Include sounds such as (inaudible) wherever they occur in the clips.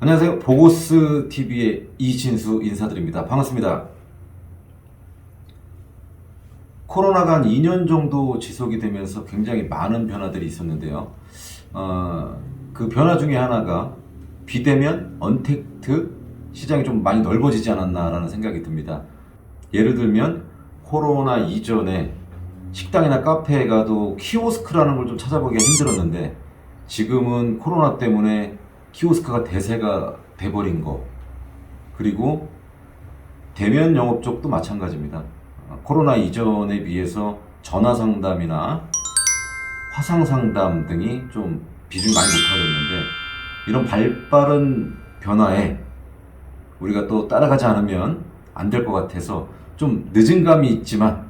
안녕하세요. 보고스 TV의 이진수 인사드립니다. 반갑습니다. 코로나가 한 2년 정도 지속이 되면서 굉장히 많은 변화들이 있었는데요. 어, 그 변화 중에 하나가 비대면 언택트 시장이 좀 많이 넓어지지 않았나라는 생각이 듭니다. 예를 들면 코로나 이전에 식당이나 카페에 가도 키오스크라는 걸 좀 찾아보기가 힘들었는데 지금은 코로나 때문에 키오스크가 대세가 돼버린 거 그리고 대면 영업 쪽도 마찬가지입니다. 어, 코로나 이전에 비해서 전화 상담이나 화상 상담 등이 좀 비중이 많이 높아졌는데 이런 발빠른 변화에 우리가 또 따라가지 않으면 안 될 것 같아서 좀 늦은 감이 있지만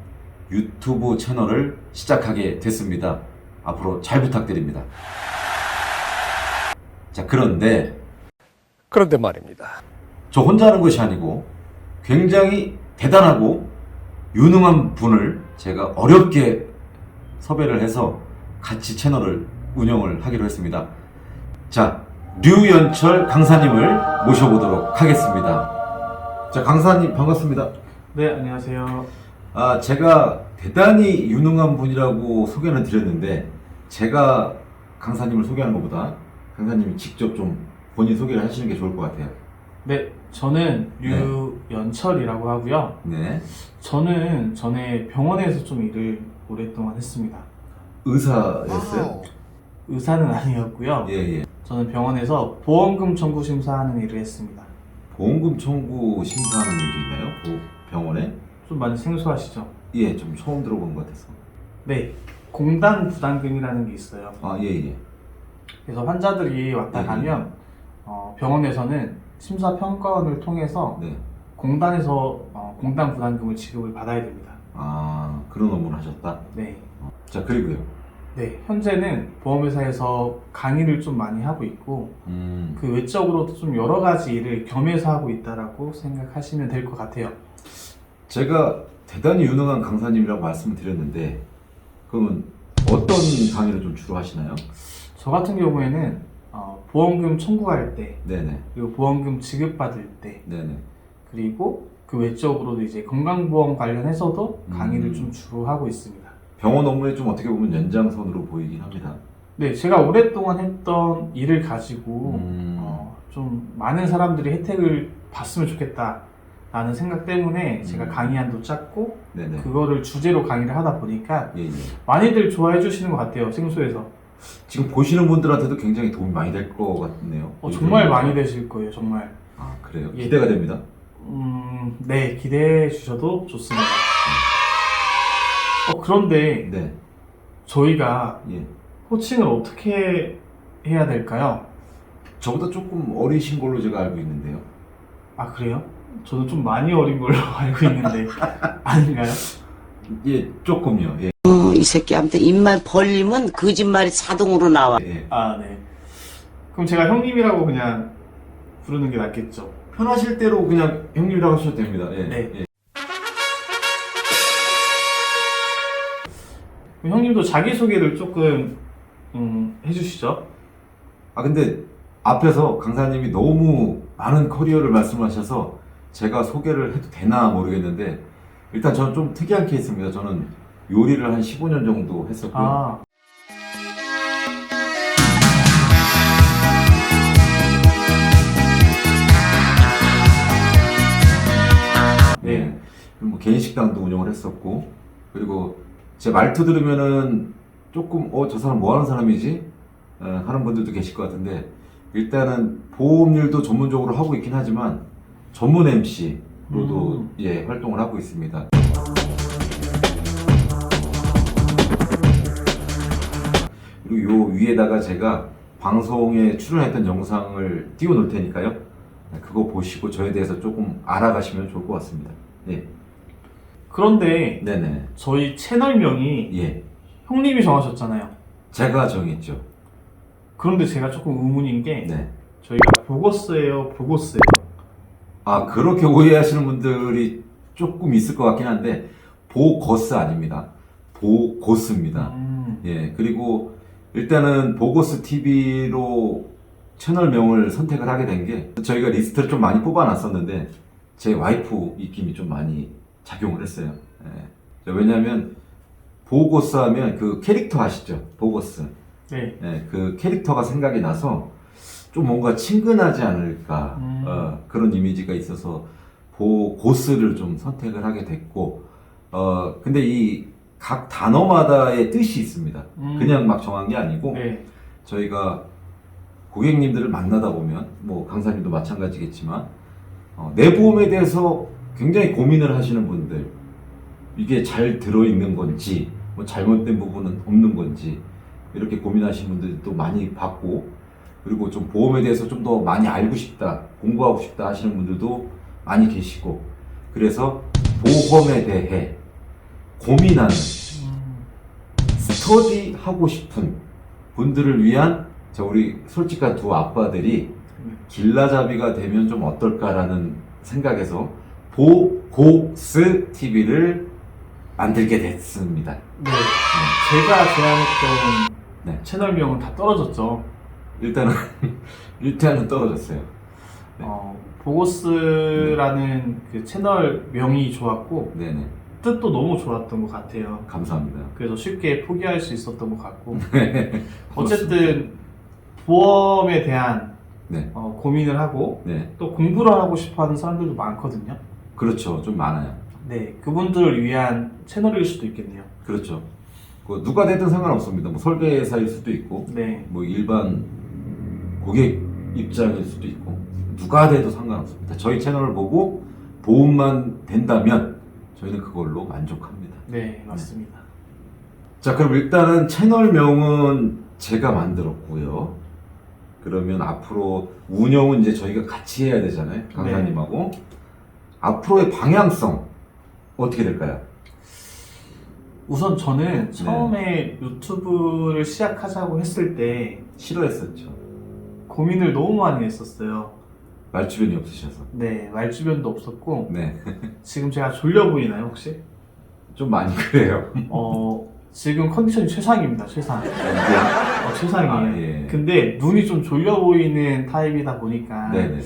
유튜브 채널을 시작하게 됐습니다. 앞으로 잘 부탁드립니다. 자, 그런데 그런데 말입니다. 저 혼자 하는 것이 아니고 굉장히 대단하고 유능한 분을 제가 어렵게 섭외를 해서 같이 채널을 운영을 하기로 했습니다. 자, 류연철 강사님을 모셔보도록 하겠습니다. 자, 강사님 반갑습니다. 네, 안녕하세요. 아, 제가 대단히 유능한 분이라고 소개는 드렸는데 제가 강사님을 소개하는 것보다 강사님이 직접 좀 본인 소개를 하시는 게 좋을 것 같아요. 네, 저는 류연철이라고 하고요. 네. 저는 전에 병원에서 좀 일을 오랫동안 했습니다. 의사였어요? 의사는 아니었고요. 예, 예. 저는 병원에서 보험금 청구 심사하는 일을 했습니다. 보험금 청구 심사하는 일이 있나요? 그 병원에? 좀 많이 생소하시죠? 예, 좀 처음 들어본 것 같아서. 네, 공단 부담금이라는 게 있어요. 아, 예, 예. 그래서 환자들이 왔다 네. 가면 어, 병원에서는 심사 평가원을 통해서 네. 공단에서 어, 공단 부담금을 지급을 받아야 됩니다. 아, 그런 업무를 하셨다? 네. 자, 그리고요. 네, 현재는 보험회사에서 강의를 좀 많이 하고 있고 음, 그 외적으로도 좀 여러 가지 일을 겸해서 하고 있다라고 생각하시면 될 것 같아요. 제가 대단히 유능한 강사님이라고 말씀을 드렸는데, 그러면 어떤 강의를 좀 주로 하시나요? 저 같은 경우에는 어, 보험금 청구할 때 네네. 그리고 보험금 지급받을 때 네네. 그리고 그 외적으로도 이제 건강보험 관련해서도 강의를 음. 좀 주로 하고 있습니다. 병원 업무에 좀 어떻게 보면 연장선으로 보이긴 합니다. 네, 제가 오랫동안 했던 일을 가지고 음. 어, 좀 많은 사람들이 혜택을 봤으면 좋겠다 라는 생각 때문에 제가 음. 강의안도 짰고 네네. 그거를 주제로 강의를 하다 보니까 예, 예. 많이들 좋아해 주시는 것 같아요 생소해서 지금 보시는 분들한테도 굉장히 도움이 많이 될 것 같네요. 어, 정말 많이 되실 거예요 정말 아, 그래요? 예. 기대가 됩니다. 음, 네 기대해 주셔도 좋습니다 어, 그런데 네. 저희가 예. 호칭을 어떻게 해야 될까요? 저보다 조금 어리신 걸로 제가 알고 있는데요. 아 그래요? 저는 좀 많이 어린 걸로 (laughs) 알고 있는데 아닌가요? 예, 조금요. 예. 어, 이 새끼한테 입만 벌리면 거짓말이 자동으로 나와. 예. 아 네. 그럼 제가 형님이라고 그냥 부르는 게 낫겠죠? 편하실 대로 그냥 형님이라고 하셔도 됩니다. 예. 네. 예. 그럼 형님도 자기 소개를 조금 음, 해주시죠. 아, 근데 앞에서 강사님이 너무 많은 커리어를 말씀하셔서 제가 소개를 해도 되나 모르겠는데 일단 저는 좀 특이한 케이스입니다. 저는 요리를 한 15년 정도 했었고요. 아 네. 네. 뭐 개인 식당도 운영을 했었고 그리고 제 말투 들으면은 조금 어 저 사람 뭐 하는 사람이지 어, 하는 분들도 계실 것 같은데 일단은 보험일도 전문적으로 하고 있긴 하지만 전문 MC로도 음. 예 활동을 하고 있습니다. 그리고 요 위에다가 제가 방송에 출연했던 영상을 띄워놓을 테니까요. 네, 그거 보시고 저에 대해서 조금 알아가시면 좋을 것 같습니다. 예, 그런데 네네, 저희 채널명이 예, 형님이 정하셨잖아요. 제가 정했죠. 그런데 제가 조금 의문인 게 네. 저희가 보고스예요, 보고스예요. 아 그렇게 오해하시는 분들이 조금 있을 것 같긴 한데 보고스 아닙니다. 보고스입니다. 음, 예, 그리고 일단은 보고스 TV로 채널명을 선택을 하게 된 게 저희가 리스트를 좀 많이 뽑아놨었는데 제 와이프 입김이 좀 많이 작용을 했어요. 예. 왜냐하면 보고스 하면 그 캐릭터 아시죠? 보고스. 네. 예, 그 캐릭터가 생각이 나서 좀 뭔가 친근하지 않을까 음. 어, 그런 이미지가 있어서 보 고스를 좀 선택을 하게 됐고 어 근데 이 각 단어마다의 뜻이 있습니다. 음. 그냥 막 정한 게 아니고 네. 저희가 고객님들을 만나다 보면 뭐 강사님도 마찬가지겠지만 어, 내 보험에 대해서 굉장히 고민을 하시는 분들 이게 잘 들어 있는 건지 뭐 잘못된 부분은 없는 건지 이렇게 고민하시는 분들도 많이 봤고 그리고 좀 보험에 대해서 좀 더 많이 알고 싶다 공부하고 싶다 하시는 분들도 많이 계시고 그래서 보험에 대해 고민하는 음, 스터디 하고 싶은 분들을 위한 저 우리 솔직한 두 아빠들이 길라잡이가 되면 좀 어떨까라는 생각에서 보고스 TV를 만들게 됐습니다. 네. 제가 제안했던 네. 채널명은 다 떨어졌죠. 일단은 (laughs) 일단은 떨어졌어요. 네. 어, 보고스라는 그 채널 명이 좋았고 네네 뜻도 너무 좋았던 것 같아요. 감사합니다. 그래서 쉽게 포기할 수 있었던 것 같고 (laughs) 네. 어쨌든 보험에 대한 네. 어, 고민을 하고 네 또 공부를 하고 싶어하는 사람들도 많거든요. 그렇죠 좀 많아요. 네, 그분들을 위한 채널일 수도 있겠네요. 그렇죠. 그 누가 되든 상관없습니다. 뭐 설계사일 수도 있고 네, 뭐 일반 고객 입장일 수도 있고 누가 돼도 상관없습니다. 저희 채널을 보고 보험만 된다면 저희는 그걸로 만족합니다. 네 맞습니다. 자 그럼 일단은 채널명은 제가 만들었고요. 그러면 앞으로 운영은 이제 저희가 같이 해야 되잖아요. 강사님하고 앞으로의 방향성 어떻게 될까요? 우선 저는 처음에 유튜브를 시작하자고 했을 때 싫어했었죠. 고민을 너무 많이 했었어요. 말주변이 없으셔서. 네, 말 주변도 없었고 네. 지금 제가 졸려 보이나요 혹시? 좀 많이 그래요. 어 지금 컨디션이 최상입니다. 최상. 이게 어, 최상이에요. 아, 예. 근데 눈이 좀 졸려 보이는 타입이다 보니까 네네.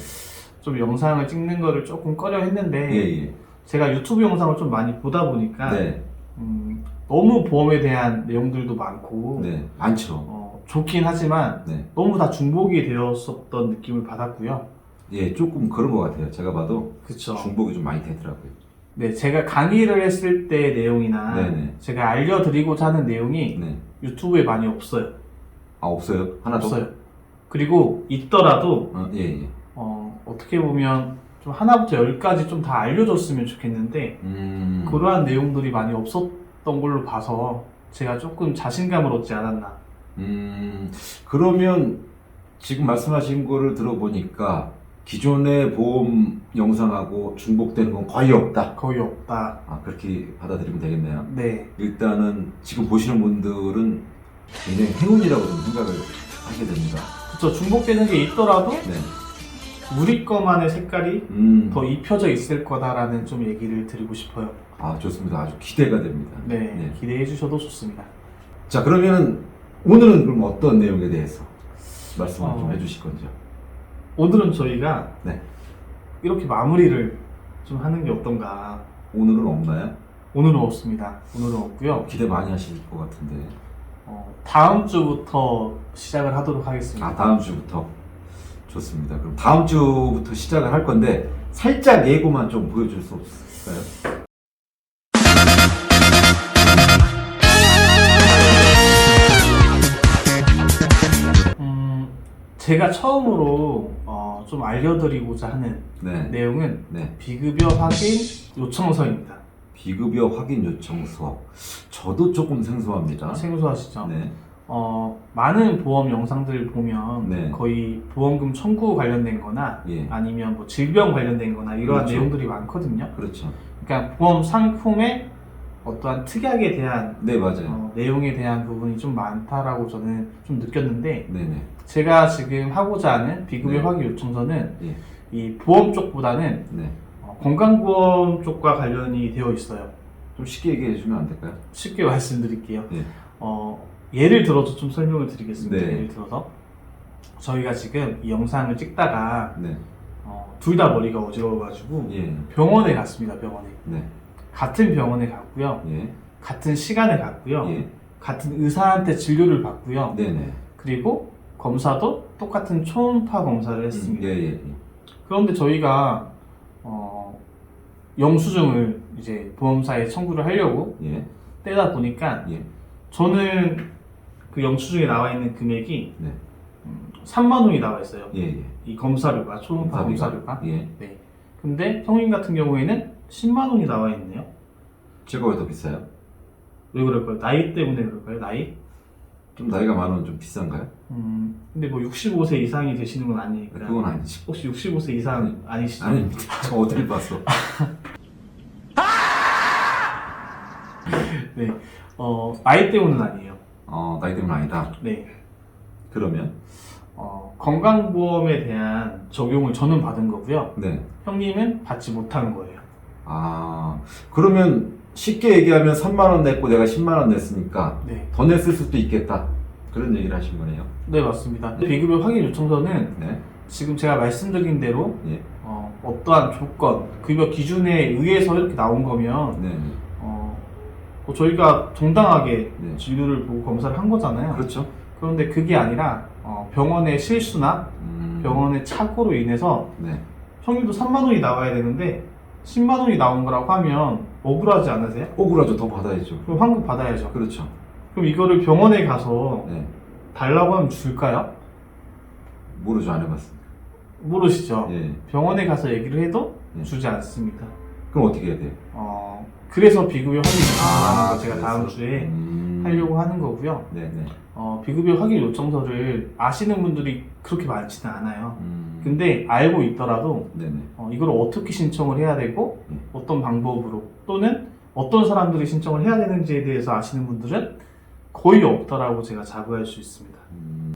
좀 영상을 찍는 거를 조금 꺼려 했는데 예, 예. 제가 유튜브 영상을 좀 많이 보다 보니까 네. 음, 너무 보험에 대한 내용들도 많고 네. 많죠. 어, 좋긴 하지만 네. 너무 다 중복이 되었었던 느낌을 받았고요. 예, 조금 그런 것 같아요. 제가 봐도 그렇죠. 중복이 좀 많이 되더라고요. 네, 제가 강의를 했을 때 내용이나 네네. 제가 알려드리고자 하는 내용이 네. 유튜브에 많이 없어요. 아, 없어요? 하나도? 없어요. 그리고 있더라도 어, 예, 예. 어, 어떻게 보면 좀 하나부터 열까지 좀 다 알려줬으면 좋겠는데 음. 그러한 내용들이 많이 없었던 걸로 봐서 제가 조금 자신감을 얻지 않았나. 음, 그러면 지금 말씀하신 거를 들어보니까 기존의 보험 영상하고 중복되는 건 거의 없다. 거의 없다. 아, 그렇게 받아들이면 되겠네요. 네, 일단은 지금 보시는 분들은 굉장히 행운이라고 좀 생각을 하게 됩니다. 그쵸 중복되는 게 있더라도 네. 우리 거만의 색깔이 음. 더 입혀져 있을 거다라는 좀 얘기를 드리고 싶어요. 아, 좋습니다. 아주 기대가 됩니다. 네, 기대해 주셔도 좋습니다. 자, 그러면은 오늘은 그럼 어떤 내용에 대해서 말씀을 좀 어. 해주실 건지요? 오늘은 저희가 네. 이렇게 마무리를 좀 하는 게 어떤가. 오늘은 없나요? 오늘은 없습니다. 오늘은 없고요. 기대 많이 하실 것 같은데. 어, 다음 주부터 시작을 하도록 하겠습니다. 아, 다음 주부터. 좋습니다. 그럼 다음 주부터 시작을 할 건데, 살짝 예고만 좀 보여줄 수 없을까요? 제가 처음으로 어, 좀 알려드리고자 하는 네. 내용은 네. 비급여 확인 요청서입니다. 비급여 확인 요청서. 저도 조금 생소합니다. 생소하시죠? 네. 어, 많은 보험 영상들 보면 네. 거의 보험금 청구 관련된 거나 예. 아니면 뭐 질병 관련된 거나 이러한 그렇죠. 내용들이 많거든요. 그렇죠. 그러니까 보험 상품의 어떠한 특약에 대한 네, 맞아요. 어, 내용에 대한 부분이 좀 많다라고 저는 좀 느꼈는데 네네. 제가 지금 하고자 하는 비급여 네. 확인 요청서는 예. 이 보험 쪽보다는 네. 어, 건강보험 쪽과 관련이 되어 있어요. 좀 쉽게 얘기해 주면 안 될까요? 쉽게 말씀드릴게요. 예. 어, 예를 들어서 좀 설명을 드리겠습니다. 네. 예를 들어서 저희가 지금 이 영상을 찍다가 네. 어, 둘다 머리가 어지러워가지고 예. 병원에 갔습니다. 병원에 네. 같은 병원에 갔고요. 예. 같은 시간에 갔고요. 예. 같은 의사한테 진료를 받고요. 네네. 그리고 검사도 똑같은 초음파 검사를 했습니다. 예, 예, 예. 그런데 저희가 어, 영수증을 이제 보험사에 청구를 하려고 예. 떼다 보니까 예. 저는 그 영수증에 나와 있는 금액이 네. 음, 3만 원이 나와 있어요. 예, 예. 이 검사료가 초음파? 검사료가. 예. 네. 근데 형님 같은 경우에는 10만 원이 나와 있네요. 제가 왜 더 비싸요? 왜 그럴까요? 나이 때문에 그럴까요? 나이? 좀 나이가 많으면 좀 비싼가요? 음, 근데 뭐 65세 이상이 되시는 건 아니니까. 그건 아니지. 혹시 65세 이상 아니시죠? 아닙니다. 저 어딜 봤어? (laughs) 네. 어, 나이 때문은 아니에요. 어, 나이 때문 아니다. 네. 그러면? 어, 건강보험에 대한 적용을 저는 받은 거고요. 네. 형님은 받지 못한 거예요. 아, 그러면 쉽게 얘기하면 3만원 냈고 내가 10만원 냈으니까 네. 더 냈을 수도 있겠다. 그런 얘기를 하신 거네요. 네, 맞습니다. 비급여 확인 요청서는 네. 지금 제가 말씀드린 대로 예. 어, 어떠한 조건, 급여 기준에 의해서 이렇게 나온 거면 네. 어, 뭐 저희가 정당하게 네. 진료를 보고 검사를 한 거잖아요. 그렇죠. 그런데 그게 아니라 어, 병원의 실수나 음, 병원의 착오로 인해서 네. 형님도 3만 원이 나와야 되는데 10만 원이 나온 거라고 하면 억울하지 않으세요? 억울하죠. 더 받아야죠. 그럼 환급 받아야죠. 그렇죠. 그럼 이거를 병원에 가서 네. 달라고 하면 줄까요? 모르죠. 안 해봤습니다. 모르시죠? 예. 병원에 가서 얘기를 해도 예. 주지 않습니다. 그럼 어떻게 해야 돼요? 어, 그래서 비급여 확인 요청을 제가 그래서? 다음 주에 음, 하려고 하는 거고요. 네네. 어, 비급여 확인 요청서를 아시는 분들이 그렇게 많지는 않아요. 음, 근데 알고 있더라도 네네. 어, 이걸 어떻게 신청을 해야 되고 음. 어떤 방법으로 또는 어떤 사람들이 신청을 해야 되는지에 대해서 아시는 분들은 거의 없다라고 제가 자부할 수 있습니다. 음,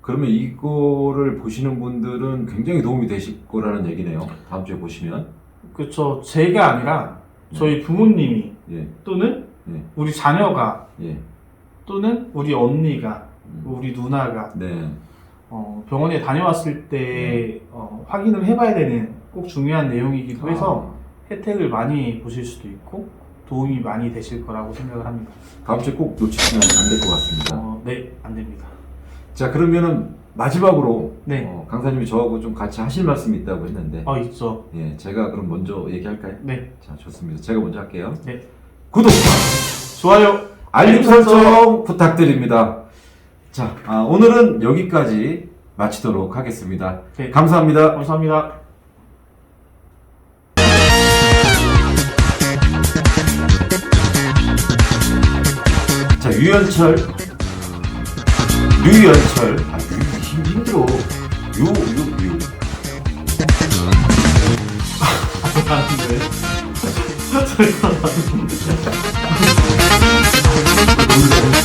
그러면 이거를 보시는 분들은 굉장히 도움이 되실 거라는 얘기네요. 다음 주에 보시면. 그렇죠. 제가 아니라 저희 부모님이 예. 또는 예. 우리 자녀가 예. 또는 우리 언니가 음, 우리 누나가 네. 어, 병원에 다녀왔을 때 어, 확인을 해봐야 되는 꼭 중요한 내용이기도 해서 혜택을 많이 보실 수도 있고 도움이 많이 되실 거라고 생각을 합니다. 아, 다음 주에 꼭 놓치시면 안 될 것 같습니다. 어, 네, 안 됩니다. 자, 그러면은 마지막으로 네. 어, 강사님이 저하고 좀 같이 하실 말씀이 있다고 했는데 어, 있죠. 예, 제가 그럼 먼저 얘기할까요? 네, 자, 좋습니다. 제가 먼저 할게요. 네. 구독과 좋아요. 알림 설정 부탁드립니다. 자, 아, 오늘은 여기까지 마치도록 하겠습니다. 네. 감사합니다. 감사합니다. 자, 유연철, 류연철, 아, 유, 힘, 힘들어. 유, 유, 유. 아, 안 돼.